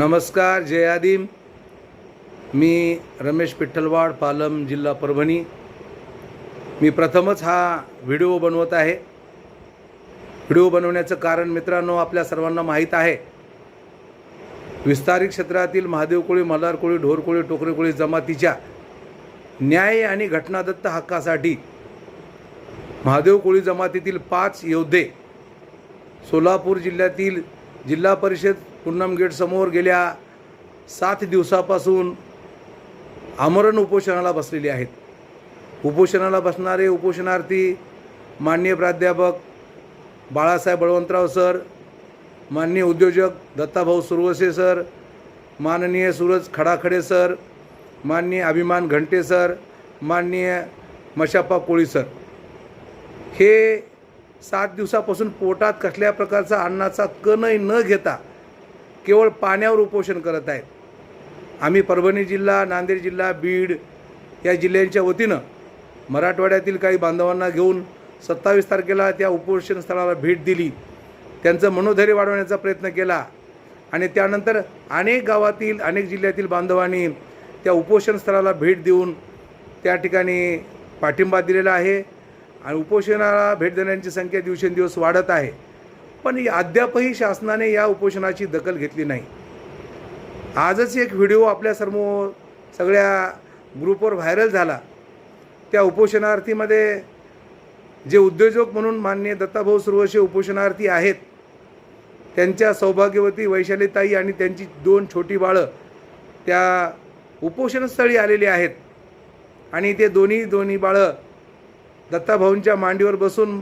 नमस्कार जयादीम मी रमेश पिठ्ठलवाड पालम जिल्हा परभणी. मी प्रथमच हा व्हिडिओ बनवत आहे. व्हिडिओ बनवण्याचं कारण मित्रांनो आपल्या सर्वांना माहीत आहे. विस्तारित क्षेत्रातील महादेव कोळी मल्हार कोळी ढोर जमातीच्या न्याय आणि घटनादत्त हक्कासाठी महादेव कोळी जमातीतील पाच योद्धे सोलापूर जिल्ह्यातील जिल्हा परिषद पुन्नम गेटसमोर गेल्या सात दिवसापासून आमरण उपोषणाला बसलेले आहेत. उपोषणाला बसणारे उपोषणार्थी माननीय प्राध्यापक बाळासाहेब बळवंतराव सर माननीय उद्योजक दत्ताभाऊ सुरवसे सर माननीय सूरज खडाखडे सर माननीय अभिमान घंटे सर माननीय मशाप्पा कोळी सर. हे सात दिवसापासून पोटात कसल्या प्रकारचा अन्नाचा कणही न घेता केवळ पाण्यावर उपोषण करत आहेत. आम्ही परभणी जिल्हा नांदेड जिल्हा बीड या जिल्ह्यांच्या वतीनं मराठवाड्यातील काही बांधवांना घेऊन सत्तावीस तारखेला त्या उपोषण स्थळाला भेट दिली. त्यांचं मनोधैर्य वाढवण्याचा प्रयत्न केला आणि त्यानंतर अनेक गावातील अनेक जिल्ह्यातील बांधवांनी त्या उपोषण स्थळाला भेट देऊन त्या ठिकाणी पाठिंबा दिलेला आहे. आणि उपोषणाला भेट देण्याची संख्या दिवसेंदिवस वाढत आहे. पण अद्यापही शासनाने या उपोषणाची दखल घेतली नाही. आजच एक व्हिडिओ आपल्या सर्व सगळ्या ग्रुपवर व्हायरल झाला. त्या उपोषणार्थीमध्ये जे उद्योजक म्हणून मान्य दत्ताभाऊ सुरवशे उपोषणार्थी आहेत त्यांच्या सौभाग्यवती वैशालीताई आणि त्यांची दोन छोटी बाळं त्या उपोषणस्थळी आलेली आहेत. आणि ते दोन्ही दोन्ही बाळं दत्ताभाऊंच्या मांडीवर बसून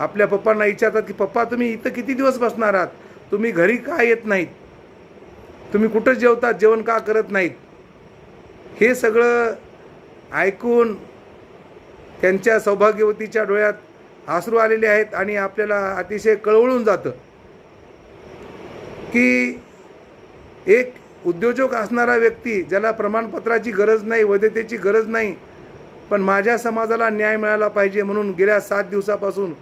आपल्या पप्पांना विचारतात की पप्पा तुम्ही इथं किती दिवस बसणार आहात? तुम्ही घरी का येत नाहीत? तुम्ही कुठं जेवतात? जेवण का करत नाहीत? हे सगळं ऐकून त्यांच्या सौभाग्यवतीच्या डोळ्यात आसरू आलेले आहेत आणि आपल्याला अतिशय कळवळून जातं की एक उद्योजक असणारा व्यक्ती ज्याला प्रमाणपत्राची गरज नाही वैधतेची गरज नाही पण माझ्या समाजाला न्याय मिळाला पाहिजे म्हणून गेल्या सात दिवसापासून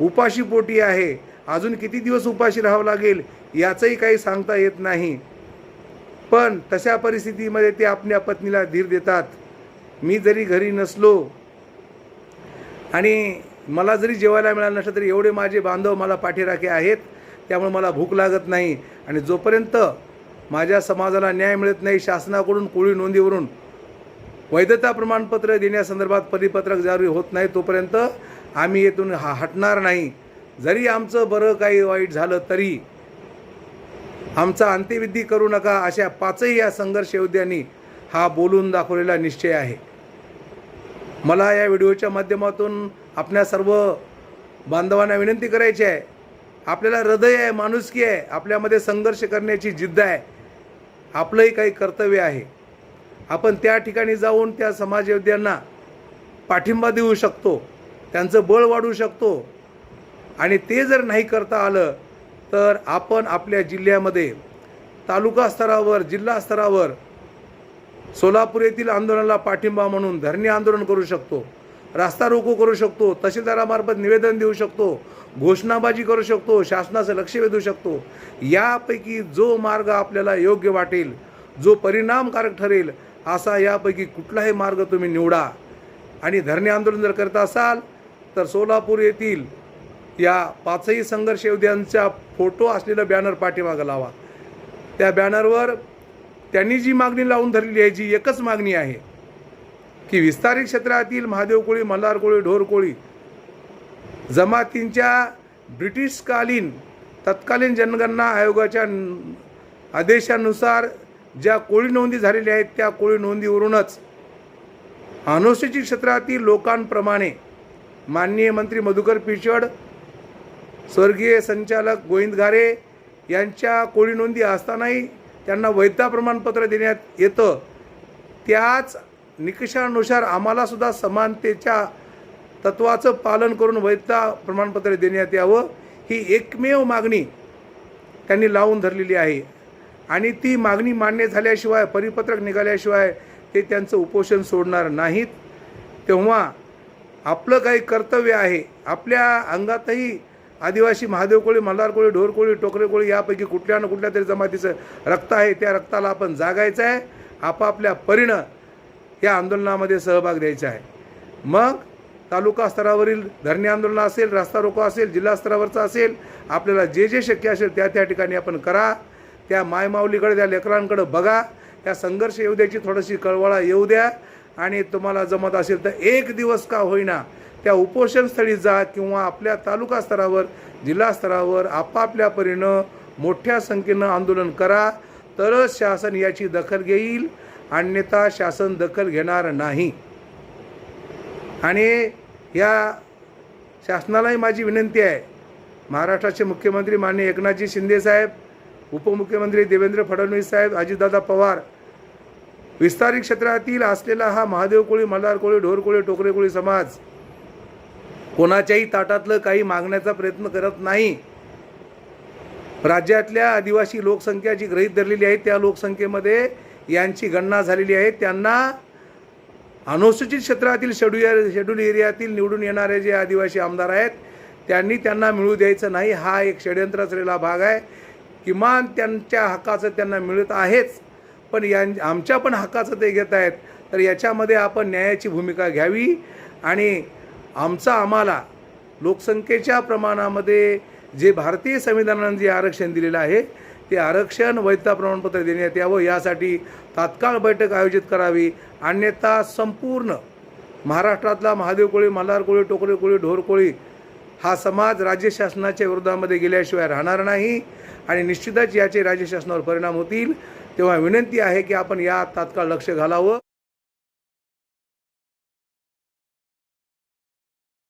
उपाशी पोटी आहे. अजून किती दिवस उपाशी राहावं लागेल याचंही काही सांगता येत नाही. पण तशा परिस्थितीमध्ये ते आपल्या पत्नीला धीर देतात. मी जरी घरी नसलो आणि मला जरी जेवायला मिळालं नसलं तरी एवढे माझे बांधव मला पाठीराखे आहेत त्यामुळे मला भूक लागत नाही. आणि जोपर्यंत माझ्या समाजाला न्याय मिळत नाही शासनाकडून कोळी नोंदीवरून वैधता प्रमाणपत्र देण्यासंदर्भात परिपत्रक जारी होत नाही तोपर्यंत आम्ही येथून हा हटणार नाही. जरी आमचं बरं काही वाईट झालं तरी आमचा अंत्यविधी करू नका अशा पाचही या संघर्ष योद्ध्यांनी हा बोलून दाखवलेला निश्चय आहे. मला या व्हिडिओच्या माध्यमातून आपल्या सर्व बांधवांना विनंती करायची आहे. आपल्याला हृदय आहे माणुसकी आहे आपल्यामध्ये संघर्ष करण्याची जिद्द आहे. आपलंही काही कर्तव्य आहे. आपण त्या ठिकाणी जाऊन त्या समाज पाठिंबा देऊ शकतो त्यांचं बळ वाढवू शकतो. आणि ते जर नाही करता आलं तर आपण आपल्या जिल्ह्यामध्ये तालुका स्तरावर जिल्हा स्तरावर सोलापूर येथील आंदोलनाला पाठिंबा म्हणून धरणे आंदोलन करू शकतो रास्ता रोको करू शकतो तहसीलदारामार्फत निवेदन देऊ शकतो घोषणाबाजी करू शकतो शासनाचं लक्ष वेधू शकतो. यापैकी जो मार्ग आपल्याला योग्य वाटेल जो परिणामकारक ठरेल असा यापैकी कुठलाही मार्ग तुम्ही निवडा. आणि धरणे आंदोलन जर करत असाल तर सोलापूर येथील या पाचही संघर्ष योद्ध्यांचा फोटो असलेलं बॅनर पाठीमागं लावा. त्या बॅनरवर त्यांनी जी मागणी लावून धरलेली आहे जी एकच मागणी आहे की विस्तारित क्षेत्रातील महादेव कोळी मल्हार कोळी ढोर कोळी जमातींच्या ब्रिटिशकालीन तत्कालीन जनगणना आयोगाच्या आदेशानुसार ज्या कोळी नोंदी झालेल्या आहेत त्या कोळी नोंदीवरूनच अनुसूचित क्षेत्रातील लोकांप्रमाणे माननीय मंत्री मधुकर पिचड स्वर्गीय संचालक गोविंद घारे यांच्या कोळी नोंदी असतानाही त्यांना वैधता प्रमाणपत्र देण्यात येतं. त्याच निकषानुसार आम्हालासुद्धा समानतेच्या तत्वाचं पालन करून वैधता प्रमाणपत्र देण्यात यावं ही एकमेव मागणी त्यांनी लावून धरलेली आहे. आणि ती मागणी मान्य झाल्याशिवाय परिपत्रक निघाल्याशिवाय ते त्यांचं उपोषण सोडणार नाहीत. तेव्हा आपलं काही कर्तव्य आहे. आपल्या अंगातही आदिवासी महादेव कोळी मल्हार कोळी ढोर कोळी टोकरे कोळी यापैकी कुठल्या ना कुठल्या तरी जमातीचं रक्त आहे. त्या रक्ताला आपण जागायचं आहे. आपापल्या परीनं या आंदोलनामध्ये सहभाग द्यायचा आहे. मग तालुका स्तरावरील धरणे आंदोलन असेल रस्ता रोको असेल जिल्हा स्तरावरचं असेल आपल्याला जे जे शक्य असेल त्या त्या ठिकाणी आपण करा. त्या मायमाऊलीकडे त्या लेकरांकडे बघा. त्या संघर्ष येऊ द्याची थोडीशी कळवळा येऊ द्या. आणि तुम्हाला जमत असेल तर एक दिवस का होईना त्या उपोषणस्थळी जा किंवा आपल्या तालुका स्तरावर जिल्हा स्तरावर आपापल्या परीनं मोठ्या संख्येनं आंदोलन करा. तरच शासन याची दखल घेईल. अन्यथा शासन दखल घेणार नाही. आणि या शासनालाही माझी विनंती आहे. महाराष्ट्राचे मुख्यमंत्री माननीय एकनाथजी शिंदे साहेब उपमुख्यमंत्री देवेंद्र फडणवीस साहेब अजितदादा पवार. विस्तारित क्षेत्रातील असलेला हा महादेव कोळी मल्हार कोळी ढोर कोळी टोकरे कोळी समाज कोणाच्याही ताटातलं काही मागण्याचा प्रयत्न करत नाही. राज्यातल्या आदिवासी लोकसंख्या जी गृहीत धरलेली आहे त्या लोकसंख्येमध्ये यांची गणना झालेली आहे. त्यांना अनुसूचित क्षेत्रातील शेड्यूल शेड्यूल एरियातील निवडून येणारे जे आदिवासी आमदार आहेत त्यांनी त्यांना मिळू द्यायचं नाही. हा एक षडयंत्र असलेला भाग आहे. किमान त्यांच्या हक्काचं त्यांना मिळत आहेच. पण यां आमच्या पण हक्काचं ते घेत आहेत. तर याच्यामध्ये आपण न्यायाची भूमिका घ्यावी आणि आमचा आम्हाला लोकसंख्येच्या प्रमाणामध्ये जे भारतीय संविधानानं जे आरक्षण दिलेलं आहे ते आरक्षण वैधता प्रमाणपत्र देण्यात यावं. यासाठी तात्काळ बैठक आयोजित करावी. अन्यथा संपूर्ण महाराष्ट्रातला महादेव कोळी मल्हार कोळी टोकरे कोळी ढोर कोळी हा समाज राज्य शासनाच्या विरोधामध्ये गेल्याशिवाय राहणार नाही आणि निश्चितच याचे राज्य शासनावर परिणाम होतील. तेव्हा विनंती आहे की आपण या तात्काळ लक्ष घालावं.